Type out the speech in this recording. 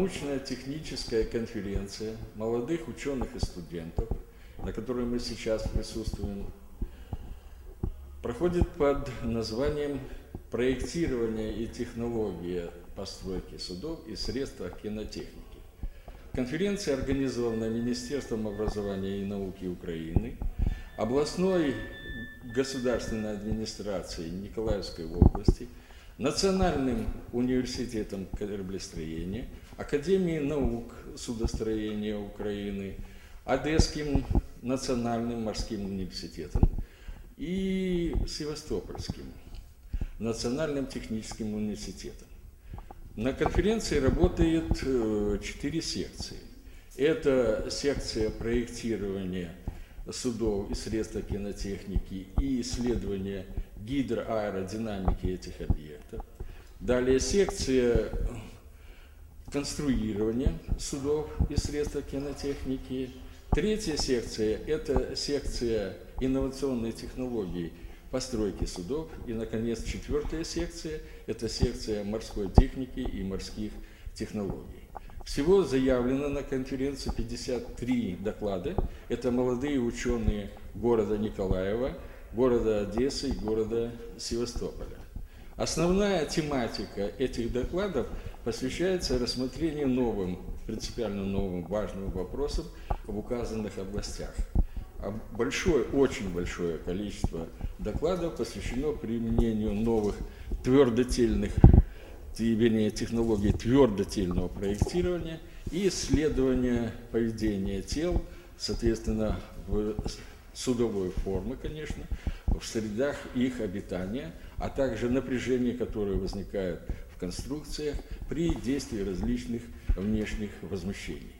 научная техническая конференция молодых ученых и студентов, на которой мы сейчас присутствуем, проходит под названием «Проектирование и технология постройки судов и средства кинотехники». Конференция организована Министерством образования и науки Украины, областной государственной администрацией Николаевской области, Национальным университетом кораблестроения, Академией наук судостроения Украины, Одесским национальным морским университетом и Севастопольским национальным техническим университетом. На конференции работает э, четыре секции. Это секция проектирования судов и средств кинотехники и исследования гидроаэродинамики этих объектов. Далее секция конструирования судов и средств кинотехники. Третья секция – это секция инновационной технологии – постройки судов. И, наконец, четвертая секция – это секция морской техники и морских технологий. Всего заявлено на конференции 53 доклада. Это молодые ученые города Николаева, города Одессы и города Севастополя. Основная тематика этих докладов посвящается рассмотрению новым, принципиально новым важным вопросам в указанных областях – а большое, очень большое количество докладов посвящено применению новых твердотельных, вернее, технологий твердотельного проектирования и исследования поведения тел, соответственно, в судовой формы, конечно, в средах их обитания, а также напряжение, которое возникает в конструкциях при действии различных внешних возмущений.